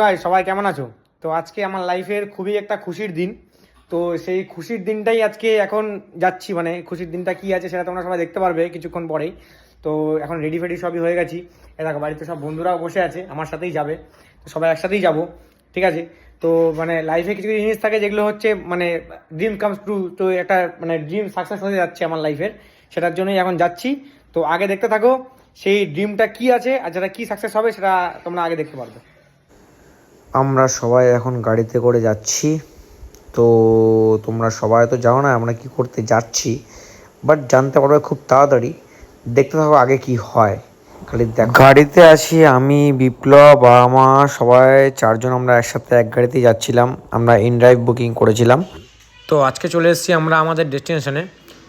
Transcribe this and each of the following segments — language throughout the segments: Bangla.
গাই সবাই কেমন আছো? তো আজকে আমার লাইফের খুবই একটা খুশির দিন। তো সেই খুশির দিনটাই আজকে এখন যাচ্ছি মানে খুশির দিনটা কি আছে সেটা তোমরা সবাই দেখতে পারবে কিছুক্ষণ পরেই। তো এখন রেডি ফেডি সবই হয়ে গেছি। এ দেখো, বাড়িতে সব বন্ধুরাও বসে আছে, আমার সাথেই যাবে। তো সবাই একসাথেই যাব, ঠিক আছে? তো মানে লাইফে কিছু কিছু জিনিস থাকে যেগুলো হচ্ছে মানে ড্রিম কামস ট্রু তো একটা মানে ড্রিম সাকসেস হয়ে যাচ্ছে আমার লাইফের সেটার জন্যই এখন যাচ্ছি। তো আগে দেখতে থাকো, সেই ড্রিমটা কি আছে আর যেটা কি সাকসেস হবে সেটা তোমরা আগে দেখতে পারবে। আমরা সবাই এখন গাড়িতে করে যাচ্ছি। তো তোমরা সবাই তো জানো না আমরা কি করতে যাচ্ছি। বাট জানতে পারবে খুব তাড়াতাড়ি। দেখতে থাকো আগে কি হয়। খালি দেখ। গাড়িতে আসি আমি বিপ্লব বাবা মা সবাই চারজন আমরা একসাথে এক গাড়িতেই যাচ্ছিলাম। আমরা ইন ড্রাইভ বুকিং করেছিলাম। তো আজকে চলে এসেছি আমরা আমাদের ডেস্টিনেশনে।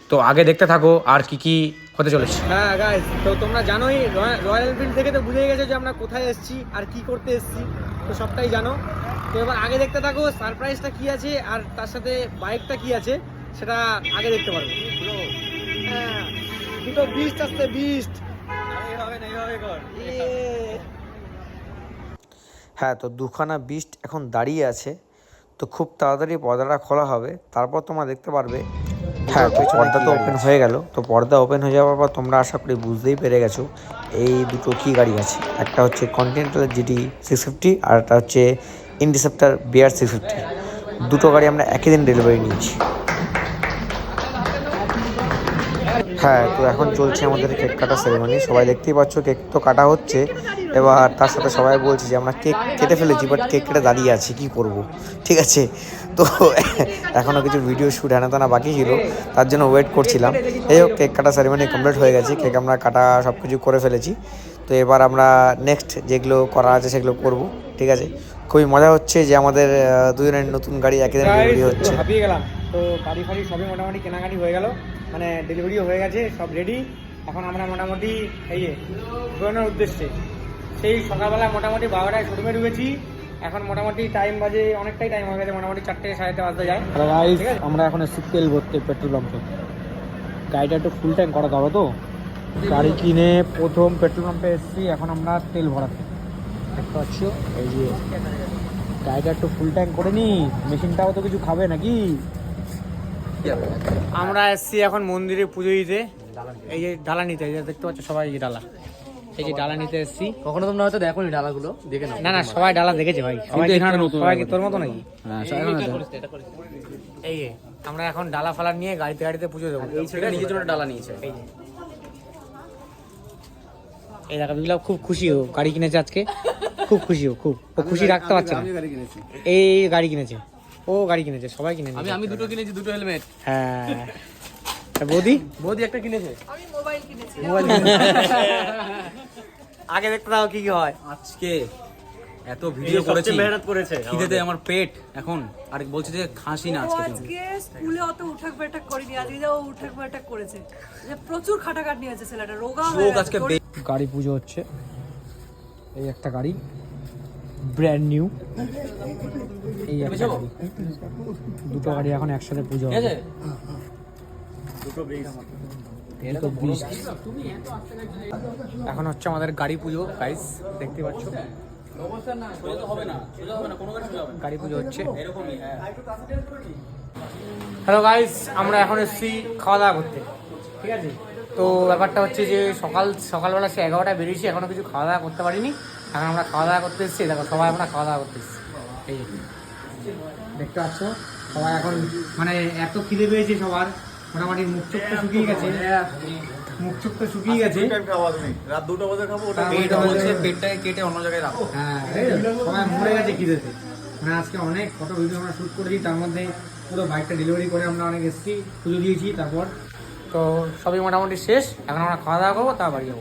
তো আগে দেখতে থাকো আর কি কি হতে চলেছে। হ্যাঁ গাইস তো তোমরা জানোই রয়্যাল এনফিল্ড থেকে তো বুঝে গেছো যে আমরা কোথায় এসেছি আর কি করতে এসেছি। তো সবটাই জানো। তো এবার আগে দেখতে থাকো সারপ্রাইজটা কি আছে আর তার সাথে বাইকটা কি আছে, সেটা আগে দেখতে পারবে হ্যাঁ দুটো বিস্ট আসছে বিস্ট হ্যাঁ তো দুখানা বিস্ট এখন দাঁড়িয়ে আছে। তো খুব তাড়াতাড়ি পর্দাটা খোলা হবে। তারপর তোমরা দেখতে পারবে হ্যাঁ তো পর্দা তো ওপেন হয়ে গেল। তো পর্দা ওপেন হয়ে যাওয়ার পর তোমরা আশা করি বুঝতেই পেরে গেছো। এই দুটো কী গাড়ি আছে? একটা হচ্ছে কন্টিনেন্টাল জিটি সিক্স ফিফটি আর একটা হচ্ছে ইনডিসেপ্টার বিআর সিক্স ফিফটি দুটো গাড়ি আমরা একই দিন ডেলিভারি নিয়েছি। হ্যাঁ তো এখন চলছে আমাদের কেক কাটা সেরেমনি সবাই দেখতেই পাচ্ছ কেক তো কাটা হচ্ছে। এবার তার সাথে সবাই বলছে যে আমরা কেক কেটে ফেলেছি বাট কেক কেটে দাঁড়িয়ে আছি কি করব? ঠিক আছে? তো এখনও কিছু ভিডিও শ্যুট হেনা তেনা বাকি ছিল। তার জন্য ওয়েট করছিলাম। এই হোক কেক কাটা সেরেমনি কমপ্লিট হয়ে গেছে। কেক আমরা কাটা সব কিছু করে ফেলেছি। তো এবার আমরা নেক্সট যেগুলো করা আছে সেগুলো করব। ঠিক আছে? খুবই মজা হচ্ছে যে আমাদের দুজনের নতুন গাড়ি একই দিন হচ্ছে। হাঁপিয়ে গেলাম। তো গাড়ি ফাড়ি সবই মোটামুটি কেনাকাটি হয়ে গেল। মানে ডেলিভারিও হয়ে গেছে সব রেডি এখন আমরা মোটামুটি এই যে বেরোনোর উদ্দেশ্যে। সেই সকালবেলা মোটামুটি বারোটায় শোরুমে ঢুকেছি। এখন মোটামুটি টাইম বাজে অনেকটাই টাইম হয়ে গেছে মোটামুটি চারটে সাড়ে বাজতে যায়? আমরা এখন এসেছি তেল ভরতে পেট্রোল পাম্পে গাড়িটা একটু ফুল ট্যাঙ্ক করাতে হবে তো? গাড়ি কিনে প্রথম পেট্রোল পাম্পে এসেছি এখন আমরা তেল ভরাতে। দেখতে পাচ্ছ? এই যে গাড়িটা একটু ফুল ট্যাঙ্ক করে নি মেশিনটাও তো কিছু খাবে নাকি? আমরা এসছি এখন মন্দিরে পুজো দিতে। এই যে ডালা নিতে দেখতে পাচ্ছ সবাই এই যে ডালা। এই যে ডালা নিতে এসছি। কখনো তোমরা হয়তো দেখোনি ডালাগুলো দেখে নাও। না না সবাই ডালা দেখেছে ভাই। সবাই কি তোর মতো নাকি? হ্যাঁ এই যে আমরা এখন ডালা ফালা নিয়ে গাড়িতে গাড়িতে পুজো দেবো। এই ছেলেটা নিজের জন্য ডালা নিয়েছে। এই এই দেখা বিপ্লব খুব খুশি ও গাড়ি কিনেছে আজকে। খুব খুশি ও খুব। খুশি রাখতে পারছে না। এই গাড়ি কিনেছে। ও গাড়ি কিনেছে সবাই কিনে আমি আমি দুটো কিনেছি দুটো হেলমেট হ্যাঁ। বৌদি? বৌদি একটা কিনেছে। আমি মোবাইল কিনেছি। মোবাইল আগে দেখতে দাও কি কি হয়। আজকে এত ভিডিও করেছি। মেহনত করেছে। খিদেতে আমার পেট এখন। আর বলছে যে খাসি না আজকে আজকে স্কুলে অত উঠাক বেঠাক করিনি আজকে যা ও উঠাক বেঠাক করেছে। যে প্রচুর খাটাখাটনি আছে ছেলেটা রোগা হয়ে গেছে আজকে গাড়ি পুজো হচ্ছে। এই একটা গাড়ি। ব্র্যান্ড নিউ এই একটা। গাড়ি দুটো গাড়ি এখন একসাথে পুজো ঠিক হবে। আছে? এখন হচ্ছে আমাদের গাড়ি পুজো গাইস দেখতে পাচ্ছ? তো হবে না সোজা হবে না কোনো গাড়ি পুজো হচ্ছে। হ্যাঁ হ্যালো গাইস আমরা এখন এসেছি খাওয়া দাওয়া করতে। ঠিক আছে? তো ব্যাপারটা হচ্ছে যে সকাল সকালবেলা সে এগারোটায় বেরিয়েছি এখনও কিছু খাওয়া দাওয়া করতে পারিনি। এখন আমরা খাওয়া দাওয়া করতে এসেছি দেখো সবাই আমরা খাওয়া দাওয়া করতে এসেছি এই। দেখতে পাচ্ছ? সবাই এখন মানে এত খিদে পেয়েছে সবার মোটামুটি মুখ চোখ তো শুকিয়ে গেছে। মুখ চোখ তো শুকিয়ে গেছে। তার পেট মধ্যে বলছে পেটটাকে কেটে অন্য জায়গায় রাখো। হ্যাঁ সবাই মরে গেছে খিদেতে। মানে আজকে অনেক ফটো ভিডিও আমরা শ্যুট করেছি তার মধ্যে পুরো বাইকটা ডেলিভারি করে আমরা অনেক এসেছি পুজো দিয়েছি তারপর। তো সবই মোটামুটি শেষ। এখন আমরা খাওয়া দাওয়া করব তা বাড়ি যাব।